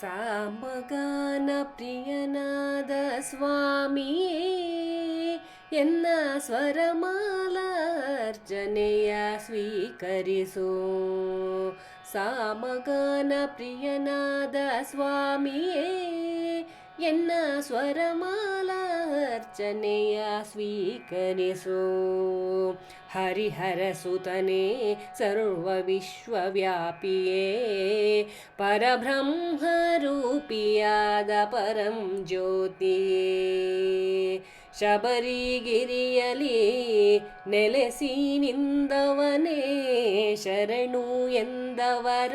ಸಾಮಗಾನ ಪ್ರಿಯನಾದ ಸ್ವಾಮಿಯೇ ಎನ್ನ ಸ್ವರಮಾಲಾರ್ಚನೆಯ ಸ್ವೀಕರಿಸು. ಸಾಮಗಾನ ಪ್ರಿಯನಾದ ಸ್ವಾಮಿಯೇ ಎನ್ನ ಸ್ವರಮಾಲಾರ್ಚನೆಯ ಸ್ವೀಕರಿಸು. ಹರಿಹರ ಸುತನೇ ಸರ್ವ ವಿಶ್ವವ್ಯಾಪಿಯೇ. ಪರಬ್ರಹ್ಮ ರೂಪಿಯಾದ ಪರಂ ಜ್ಯೋತಿಯೇ. ಶಬರಿಗಿರಿಯಲಿ ನೆಲೆಸಿ ನಿಂದವನೇ. ಶರಣು ಎಂದವರ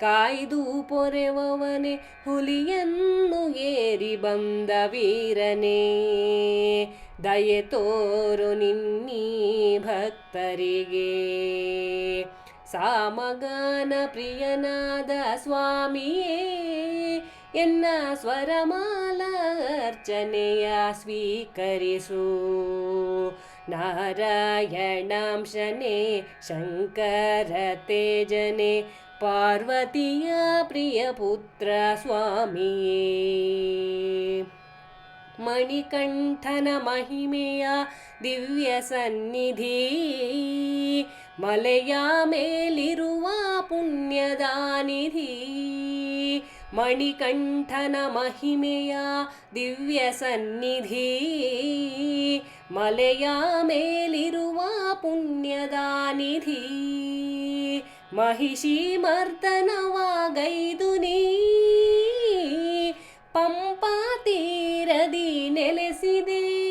ಕಾಯ್ದು ಪೊರೆವವನೆ, ಹುಲಿಯನ್ನು ಏರಿ ಬಂದ ವೀರನೇ. ದಯೆ ತೋರು ನಿನ್ನೀ ಭಕ್ತರಿಗೆ. ಸಾಮಗಾನ ಪ್ರಿಯನಾದ ಸ್ವಾಮಿಯೇ, ಎನ್ನ ಸ್ವರಮಾಲಾರ್ಚನೆಯ ಸ್ವೀಕರಿಸು. ನಾರಾಯಣಾಂಶನೇ, ಶಂಕರ ತೇಜನೆ ಪಾರ್ವತಿಯ ಪ್ರಿಯ ಪುತ್ರ ಸ್ವಾಮಿಯೇ ಮಣಿಕಂಠನ ಮಹಿಮೆಯ ದಿವ್ಯ ಸನ್ನಿಧಿ. ಮಲೆಯ ಮೇಲಿರುವ ಪುಣ್ಯದ ನಿಧಿ. ಮಣಿಕಂಠನ ಮಹಿಮೆಯ ದಿವ್ಯ ಸನ್ನಿಧಿ. ಮಲೆಯ ಮೇಲಿರುವ ಪುಣ್ಯದ ನಿಧಿ. ಮಹಿಷಿ ಮರ್ದನವಾಗೈದು ನೀ. ಪಂಪಾ ತೀರದಿ ನೆಲೆಸಿದೆ.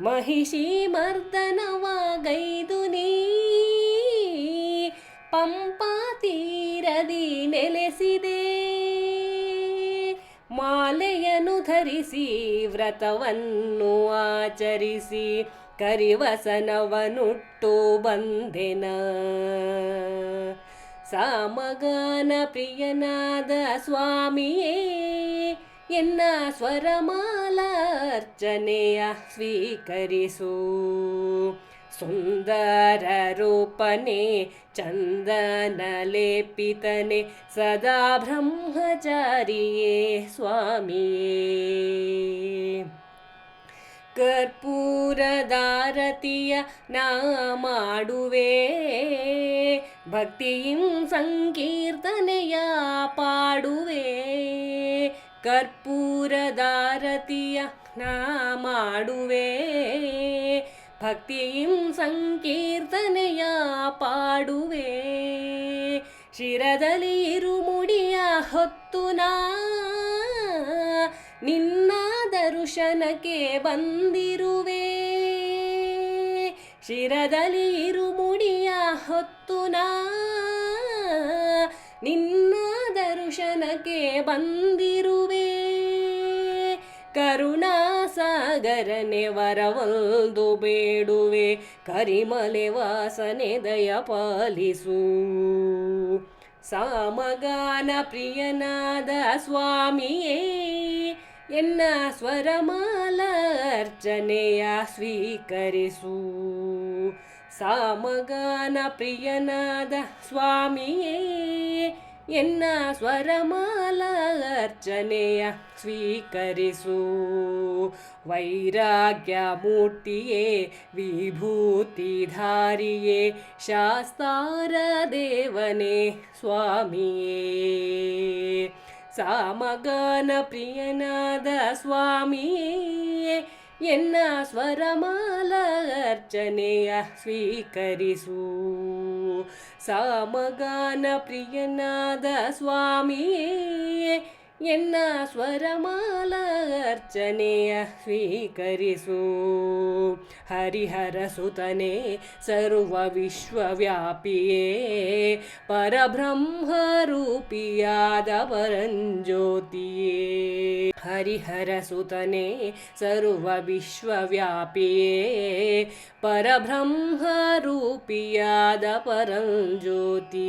ಮಹಿಷಿ ಮರ್ದನವಾಗೈದು ನೀ. ಪಂಪಾ ಧರಿಸಿ ವ್ರತವನ್ನು ಆಚರಿಸಿ ಕರಿವಸನವನುಟ್ಟು ಬಂದೆನ. ಸಾಮಗಾನ ಪ್ರಿಯನಾದ ಸ್ವಾಮಿಯೇ ಎನ್ನ ಸ್ವರಮಾಲಾರ್ಚನೆಯ ಸ್ವೀಕರಿಸು. ಸುಂದರ ರೂಪನೆ ಚಂದನ ಲೇಪಿತನೆ ಸದಾ ಬ್ರಹ್ಮಚಾರಿಯೇ ಸ್ವಾಮಿಯೇ. ಕರ್ಪೂರದಾರತಿಯ ನಾ ಮಾಡುವೆ ಭಕ್ತಿಯಿಂ ಸಂಕೀರ್ತನೆಯ ಪಾಡುವೆ. ಕರ್ಪೂರದಾರತಿಯ ನಾ ಮಾಡುವೆ ಭಕ್ತಿಯಿಂ ಸಂಕೀರ್ತನೆಯ ಪಾಡುವೆ. ಶಿರದಲ್ಲಿ ಇರುಮುಡಿಯ ಹೊತ್ತು ನಾ. ನಿನ್ನ ದರ್ಶನಕ್ಕೆ ಬಂದಿರುವೆ. ಶಿರದಲ್ಲಿ ಇರುಮುಡಿಯ ಹೊತ್ತು ನಾ. ನಿನ್ನ ದರ್ಶನಕ್ಕೆ ಬಂದಿರುವೆ. ಕರುಣಾಸಾಗರನೆ ವರವೊಂದು ಬೇಡುವೆ, ಕರಿಮಲೆ ವಾಸನೆ ದಯ ಪಾಲಿಸು. ಸಾಮಗಾನ ಪ್ರಿಯನಾದ ಸ್ವಾಮಿಯೇ, ಎನ್ನ ಸ್ವರಮಾಲಾರ್ಚನೆಯ ಸ್ವೀಕರಿಸು. ಸಾಮಗಾನ ಪ್ರಿಯನಾದ ಸ್ವಾಮಿಯೇ ಎನ್ನ ಸ್ವರಮಾಲಾರ್ಚನೆಯ ಸ್ವೀಕರಿಸು. ವೈರಾಗ್ಯ ಮೂರ್ತಿಯೇ ವಿಭೂತಿಧಾರಿಯೇ ಶಾಸ್ತಾರ ದೇವನೇ ಸ್ವಾಮಿಯೇ. ಸಾಮಗಾನ ಪ್ರಿಯನಾದ ಸ್ವಾಮಿಯೇ ಎನ್ನ ಸ್ವರಮಾಲಾರ್ಚನೆಯ ಸ್ವೀಕರಿಸು? ಸಾಮಗಾನ ಪ್ರಿಯನಾದ ಸ್ವಾಮಿಯೇ ಎನ್ನ ಸ್ವರಮಾಲಾರ್ಚನೆಯ ಸ್ವೀಕರಿಸು. ಹರಿಹರ ಸುತನೆ ಸರ್ವ ವಿಶ್ವವ್ಯಾಪಿಯೇ ಪರಬ್ರಹ್ಮ ರೂಪಿಯಾದ ಪರಂಜ್ಯೋತಿಯೇ ಹರಿಹರ ಸುತನೆ ಸರ್ವ ವಿಶ್ವವ್ಯಾಪಿಯೇ ಪರಬ್ರಹ್ಮ ರೂಪಿಯಾದ ಪರಂಜ್ಯೋತಿಯೇ